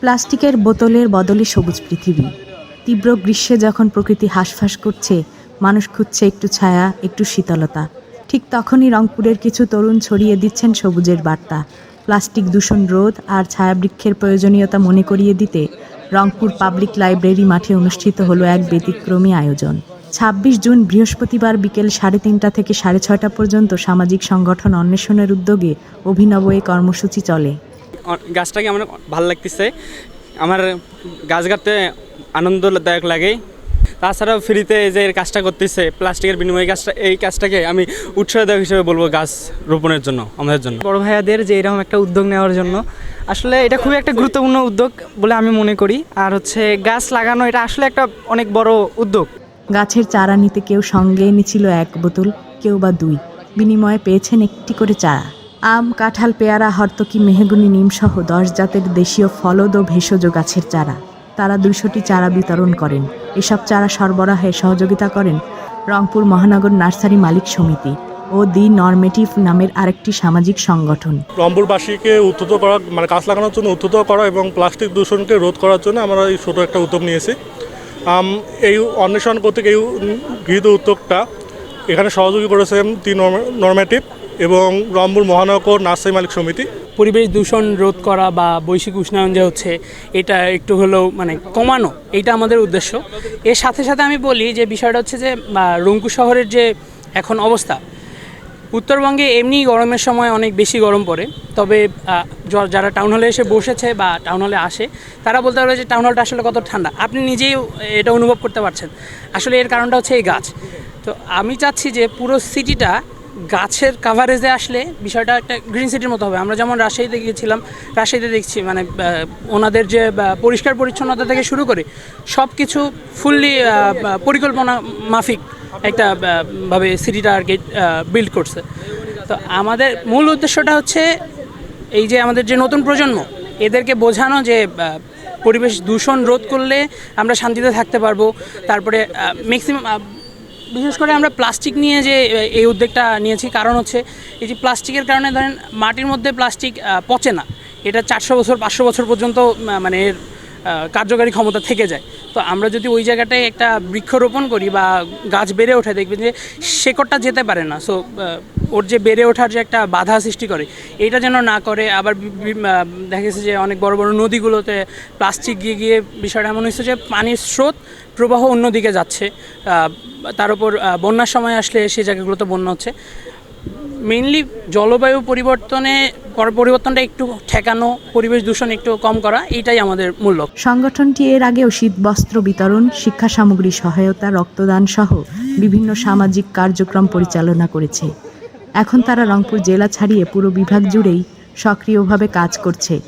প্লাস্টিকের বোতলের বদলে সবুজ পৃথিবী। তীব্র গ্রীষ্মে যখন প্রকৃতি হাঁসফাঁস করছে, মানুষ খুঁজছে একটু ছায়া, একটু শীতলতা। ঠিক তখনই রংপুরের কিছু তরুণ ছড়িয়ে দিচ্ছেন সবুজের বার্তা। প্লাস্টিক দূষণ রোধ আর ছায়াবৃক্ষের প্রয়োজনীয়তা মনে করিয়ে দিতে রংপুর পাবলিক লাইব্রেরি মাঠে অনুষ্ঠিত হলো এক ব্যতিক্রমী আয়োজন। ছাব্বিশ জুন বৃহস্পতিবার বিকেল সাড়ে তিনটা থেকে সাড়ে ছয়টা পর্যন্ত সামাজিক সংগঠন অন্বেষণের উদ্যোগে অভিনব এই কর্মসূচি চলে। গাছটাকে আমার ভালো লাগতেছে। আমার গাছ কাটতে আনন্দদায়ক লাগে। তাছাড়াও ফ্রিতে যে কাজটা করতেছে প্লাস্টিকের বিনিময়ে কাজটা এই কাজটাকে আমি উৎসাহদায়ক হিসেবে বলব গাছ রোপণের জন্য আমাদের জন্য। বড় ভাইয়াদের যে এরকম একটা উদ্যোগ নেওয়ার জন্য। আসলে এটা খুবই একটা গুরুত্বপূর্ণ উদ্যোগ বলে আমি মনে করি। আর হচ্ছে গাছ লাগানো এটা আসলে একটা অনেক বড় উদ্যোগ। গাছের চারা নিতে কেউ সঙ্গে এনেছিল এক বোতল, কেউ বা দুই। বিনিময়ে পেয়েছেন একটি করে চারা। আম, কাঁঠাল, পেয়ারা, হর্তকি, মেহগুনি, নিমসহ দশ জাতের দেশীয় ফলদ ও ভেষজ গাছের চারা। তারা দুশোটি চারা বিতরণ করেন। এসব চারা সরবরাহে সহযোগিতা করেন রংপুর মহানগর নার্সারি মালিক সমিতি ও দি নরমেটিভ নামের আরেকটি সামাজিক সংগঠন। রংপুরবাসীকে উদ্ধত করা মানে গাছ লাগানোর জন্য উদ্ধত করা এবং প্লাস্টিক দূষণকে রোধ করার জন্য আমরা এই ছোটো একটা উদ্যোগ নিয়েছি। এই অন্বেষণ কর্তৃক এই গৃহীত উদ্যোগটা এখানে সহযোগী করেছেন তিন নর্মেটিভ এবং রংপুর মহানগর নার্সারি মালিক সমিতি। পরিবেশ দূষণ রোধ করা বা বৈশ্বিক উষ্ণায়ন যে হচ্ছে, এটা একটু হলেও মানে কমানো এটা আমাদের উদ্দেশ্য। এর সাথে সাথে আমি বলি যে বিষয়টা হচ্ছে যে রংপুর শহরের যে এখন অবস্থা উত্তরবঙ্গে এমনি গরমের সময় অনেক বেশি গরম পড়ে। তবে যারা টাউন হলে এসে বসেছে বা টাউন হলে আসে, তারা বলতে পারবে যে টাউন হলটা আসলে কত ঠান্ডা। আপনি নিজেই এটা অনুভব করতে পারছেন। আসলে এর কারণটা হচ্ছে এই গাছ। তো আমি চাচ্ছি যে পুরো সিটিটা গাছের কাভারেজে আসলে বিষয়টা একটা গ্রিন সিটির মতো হবে। আমরা যেমন রাজশাহীতে গিয়েছিলাম, রাজশাহীতে দেখছি মানে ওনাদের যে পরিষ্কার পরিচ্ছন্নতা থেকে শুরু করে সব কিছু ফুললি পরিকল্পনা মাফিক। একটা ভাবে সিটিটা আর কি বিল্ড করছে। তো আমাদের মূল উদ্দেশ্যটা হচ্ছে এই যে আমাদের যে নতুন প্রজন্ম, এদেরকে বোঝানো যে পরিবেশ দূষণ রোধ করলে আমরা শান্তিতে থাকতে পারব। তারপরে ম্যাক্সিমাম বিশেষ করে আমরা প্লাস্টিক নিয়ে যে এই উদ্যোগটা নিয়েছি, কারণ হচ্ছে এই যে প্লাস্টিকের কারণে ধরেন মাটির মধ্যে প্লাস্টিক পচে না। এটা চারশো বছর, পাঁচশো বছর পর্যন্ত মানে কার্যকারী ক্ষমতা থেকে যায়। তো আমরা যদি ওই জায়গাটায় একটা বৃক্ষরোপণ করি বা গাছ বেড়ে ওঠে দেখবেন যে শেকড়টা যেতে পারে না। সো ওর যে বেড়ে ওঠার যে একটা বাধা সৃষ্টি করে, এটা যেন না করে। আবার দেখা গেছে যে অনেক বড় বড় নদীগুলোতে প্লাস্টিক গিয়ে গিয়ে বিষয়টা এমন হচ্ছে যে পানির স্রোত প্রবাহ অন্যদিকে যাচ্ছে। তার উপর বন্যার সময় আসলে সেই জায়গাগুলোতে বন্যা হচ্ছে। মেইনলি জলবায়ু পরিবর্তনে পর- পরিবর্তনটা একটু ঠেকানো, পরিবেশ দূষণ একটু কম করা এটাই আমাদের মূল লক্ষ্য। সংগঠনটি এর আগেও শীতবস্ত্র বিতরণ, শিক্ষা সামগ্রী সহায়তা, রক্তদান সহ বিভিন্ন সামাজিক কার্যক্রম পরিচালনা করেছে। এখন তারা রংপুর জেলা ছাড়িয়ে পুরো বিভাগ জুড়েই সক্রিয়ভাবে কাজ করছে।